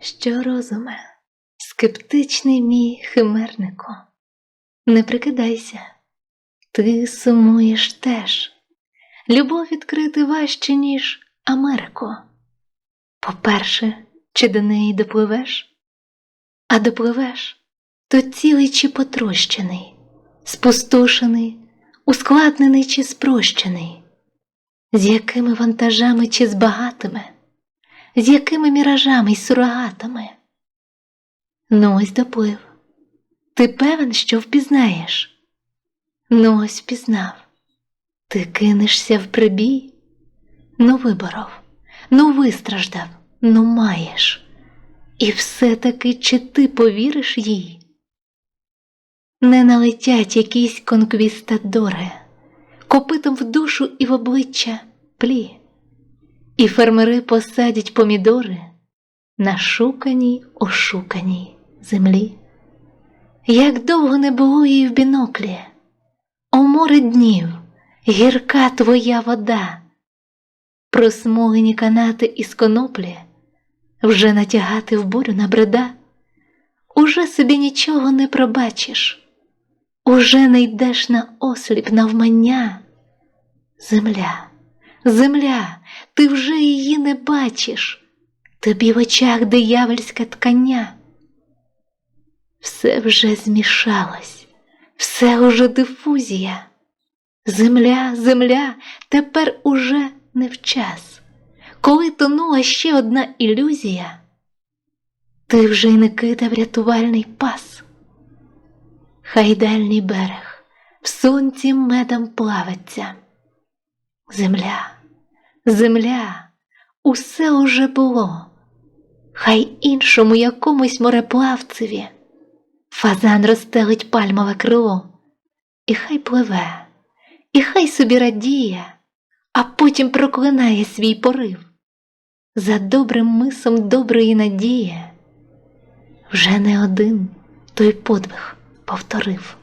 Що розуме, скептичний мій химернику, не прикидайся, ти сумуєш теж. Любов відкрити важче, ніж Америку. По-перше, чи до неї допливеш? А допливеш, то цілий чи потрощений, спустошений, ускладнений чи спрощений, з якими вантажами чи з багатими, з якими міражами й сурогатами. Ну ось доплив. Ти певен, що впізнаєш? Ну ось впізнав. Ти кинешся в прибій? Ну виборов, ну вистраждав, ну маєш. І все-таки чи ти повіриш їй? Не налетять якісь конквістадори, копитом в душу і в обличчя плі, і фермери посадять помідори на шуканій, ошуканій землі. Як довго не було її в біноклі, о море днів, гірка твоя вода, просмолені канати із коноплі вже натягати в бурю набреда, уже собі нічого не пробачиш, уже не йдеш на осліп навмання. Земля, земля, ти вже її не бачиш, тобі в очах диявольське ткання. Все вже змішалось, все уже дифузія. Земля, земля, тепер уже не в час. Коли тонула ще одна ілюзія, ти вже й не кидав рятувальний пас. Хай дальній берег в сонці медом плавиться. Земля, земля, усе уже було, хай іншому якомусь мореплавцеві. Фазан розстелить пальмове крило, і хай пливе, і хай собі радіє, а потім проклинає свій порив. За добрим мисом доброї надії. Вже не один той подвиг повторив.